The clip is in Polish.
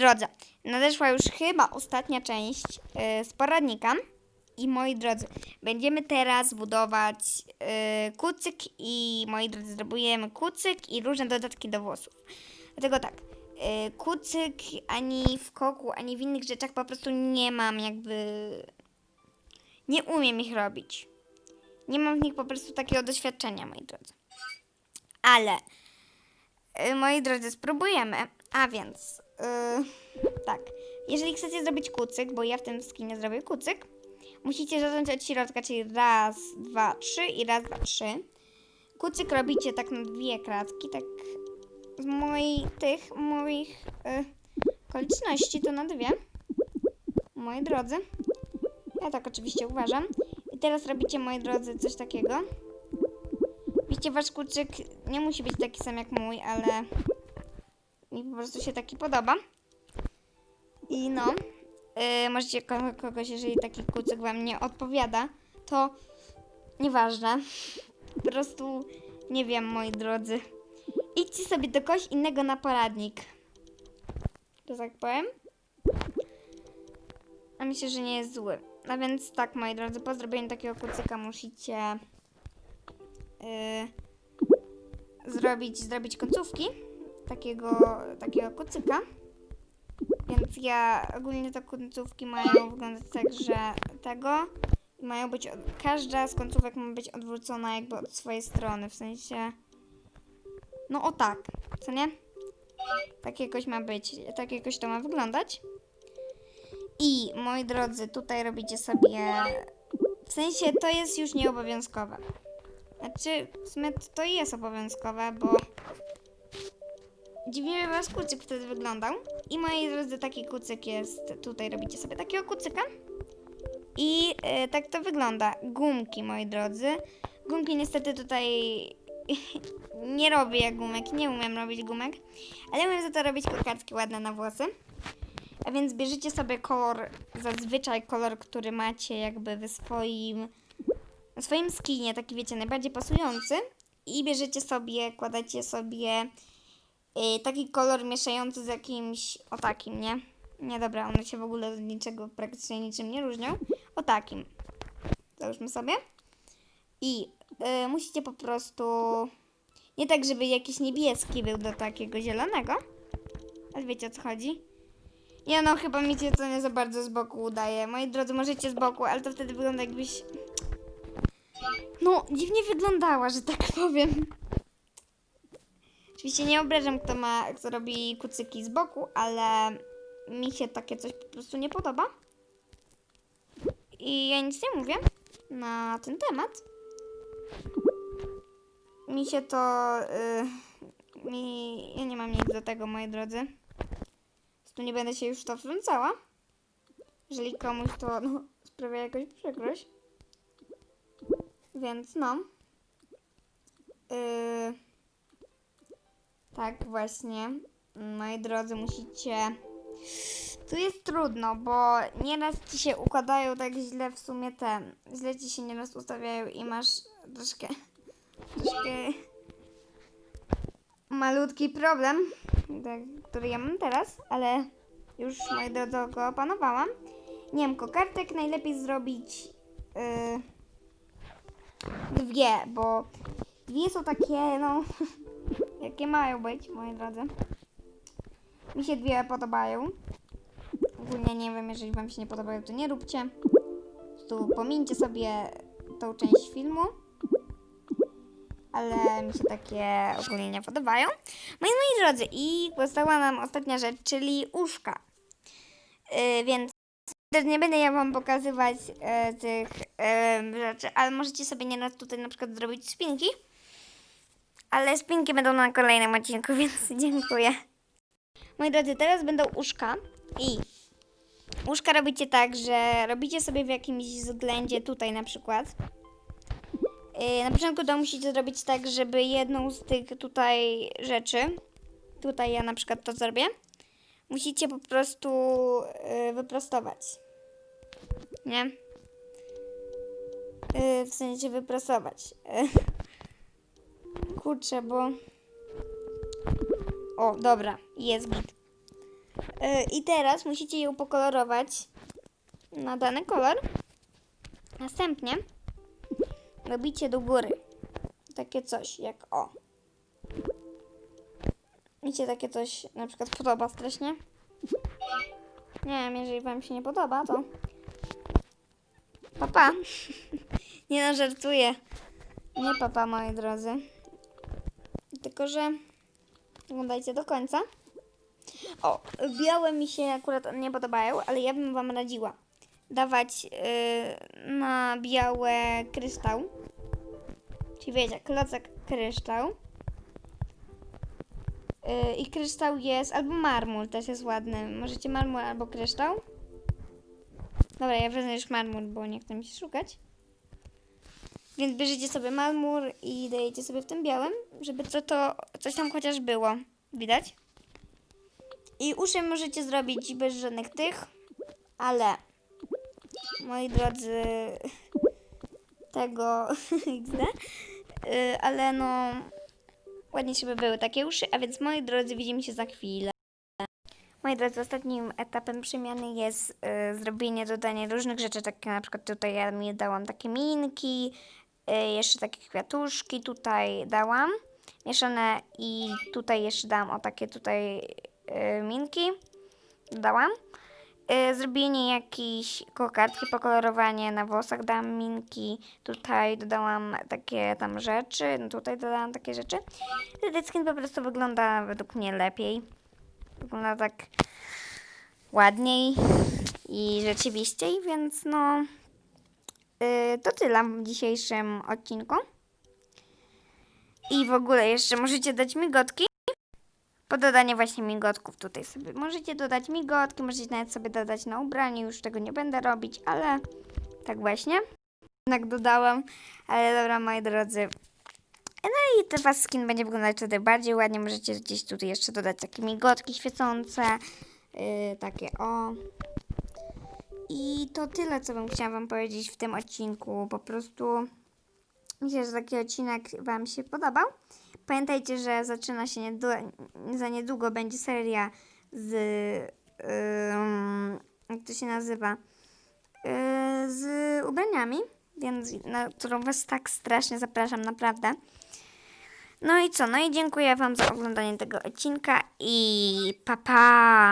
drodzy, nadeszła już chyba ostatnia część y, z poradnika. I moi drodzy, będziemy teraz budować y, kucyk i moi drodzy, zrobujemy kucyk i różne dodatki do włosów. Dlatego tak, y, kucyk ani w koku, ani w innych rzeczach po prostu nie mam jakby... Nie umiem ich robić. Nie mam w nich po prostu takiego doświadczenia, moi drodzy. Ale, moi drodzy, spróbujemy. A więc, y, tak. Jeżeli chcecie zrobić kucyk, bo ja w tym skinie zrobię kucyk, musicie zacząć od środka, czyli raz, dwa, trzy i raz, dwa, trzy. Kucyk robicie tak na dwie kratki, tak z moich tych, moich y, okoliczności to na dwie. Moi drodzy. Ja tak oczywiście uważam. I teraz robicie, moi drodzy, coś takiego. Wiecie, wasz kucyk nie musi być taki sam jak mój, ale prostu się taki podoba. I no, yy, możecie ko- kogoś, jeżeli taki kucyk wam nie odpowiada, to nieważne. Po prostu nie wiem, moi drodzy. Idźcie sobie do kogoś innego na poradnik. To tak powiem. A myślę, że nie jest zły. No więc tak, moi drodzy, po zrobieniu takiego kucyka musicie yy, zrobić, zrobić końcówki takiego, takiego kucyka. Więc ja ogólnie te końcówki mają wyglądać tak, że tego mają być, od- każda z końcówek ma być odwrócona jakby od swojej strony, w sensie, no o tak, co nie? Tak jakoś ma być, tak jakoś to ma wyglądać. I moi drodzy, tutaj robicie sobie, w sensie to jest już nieobowiązkowe. Znaczy, w sumie to jest obowiązkowe, bo dziwnie was kucyk wtedy wyglądał. I moi drodzy, taki kucyk jest, tutaj robicie sobie takiego kucyka. I e, tak to wygląda. Gumki, moi drodzy. Gumki niestety tutaj nie robię gumek, nie umiem robić gumek, ale umiem za to robić kokardki ładne na włosy. A więc bierzecie sobie kolor, zazwyczaj kolor, który macie jakby w swoim, w swoim skinie, taki wiecie, najbardziej pasujący. I bierzecie sobie, kładacie sobie y, taki kolor mieszający z jakimś, o takim, nie? Nie, dobra, one się w ogóle z niczego, praktycznie niczym nie różnią. O takim. Załóżmy sobie. I y, musicie po prostu, nie tak, żeby jakiś niebieski był do takiego zielonego, ale wiecie o co chodzi. Ja no, chyba mi się to nie za bardzo z boku udaje. Moi drodzy, możecie z boku, ale to wtedy wygląda jakbyś... No, dziwnie wyglądała, że tak powiem. Oczywiście nie obrażam, kto ma, kto robi kucyki z boku, ale mi się takie coś po prostu nie podoba. I ja nic nie mówię na ten temat. Mi się to... y, mi, ja nie mam nic do tego, moi drodzy. Tu nie będę się już w to wtrącała. Jeżeli komuś to no, sprawia jakąś przykrość. Więc no. Yy, tak właśnie. Moi drodzy, musicie... Tu jest trudno, bo nieraz ci się układają tak źle w sumie ten. Źle ci się nieraz ustawiają i masz troszkę... Troszkę... Malutki problem, który ja mam teraz, ale już moi drodzy go opanowałam. Nie wiem, kokardek najlepiej zrobić yy, dwie, bo dwie są takie, no, jakie mają być, moi drodzy. Mi się dwie podobają. Ogólnie nie wiem, jeżeli wam się nie podobają, to nie róbcie. Prostu pomińcie sobie tą część filmu. Ale mi się takie ogólnie nie podobają. Moi, moi drodzy, i została nam ostatnia rzecz, czyli uszka. Yy, więc też nie będę ja wam pokazywać e, tych e, rzeczy, ale możecie sobie nieraz tutaj na przykład zrobić spinki. Ale spinki będą na kolejnym odcinku, więc dziękuję. Moi drodzy, teraz będą uszka i uszka robicie tak, że robicie sobie w jakimś względzie tutaj na przykład. Yy, na początku to musicie zrobić tak, żeby jedną z tych tutaj rzeczy, tutaj ja na przykład to zrobię, musicie po prostu yy, wyprostować. Nie? Yy, w sensie wyprostować. Yy. Kurczę, bo... O, dobra, jest git. E, I teraz musicie ją pokolorować na dany kolor. Następnie robicie do góry takie coś jak o. Mi się takie coś na przykład podoba strasznie. Nie wiem, jeżeli wam się nie podoba, to papa. nie no, żartuję. Nie papa, moi drodzy. Tylko, że oglądajcie do końca. O, białe mi się akurat nie podobają, ale ja bym wam radziła dawać yy, na białe kryształ. Czyli wiecie, klocek kryształ. Yy, I kryształ jest, albo marmur też jest ładny. Możecie marmur albo kryształ. Dobra, ja wezmę już marmur, bo nie chcę mi się szukać. Więc bierzecie sobie marmur i dajecie sobie w tym białym, żeby co to, coś tam chociaż było. Widać? I uszy możecie zrobić bez żadnych tych, ale moi drodzy, tego XD, y, ale no ładnie by były takie uszy, a więc moi drodzy, widzimy się za chwilę. Moi drodzy, ostatnim etapem przemiany jest y, zrobienie, dodanie różnych rzeczy, takie na przykład tutaj ja mi dałam takie minki, jeszcze takie kwiatuszki tutaj dałam, mieszane i tutaj jeszcze dałam o takie tutaj y, minki, dodałam. Y, zrobienie jakiejś kokardki, pokolorowanie na włosach dałam minki, tutaj dodałam takie tam rzeczy, no tutaj dodałam takie rzeczy. Wtedy skin po prostu wygląda według mnie lepiej. Wygląda tak ładniej i rzeczywiściej, więc no to tyle w dzisiejszym odcinku. I w ogóle jeszcze możecie dać migotki. Po dodaniu właśnie migotków tutaj sobie możecie dodać migotki, możecie nawet sobie dodać na ubranie, już tego nie będę robić, ale tak właśnie. Jednak dodałam, ale dobra moi drodzy. No i ten was skin będzie wyglądać wtedy bardziej ładnie, możecie gdzieś tutaj jeszcze dodać takie migotki świecące, yy, takie o. I to tyle, co bym chciała wam powiedzieć w tym odcinku, po prostu myślę, że taki odcinek wam się podobał. Pamiętajcie, że zaczyna się niedu- za niedługo będzie seria z. ym, jak to się nazywa? Yy, z ubraniami, więc na którą Was tak strasznie zapraszam, naprawdę. No i co? No i dziękuję Wam za oglądanie tego odcinka i pa pa!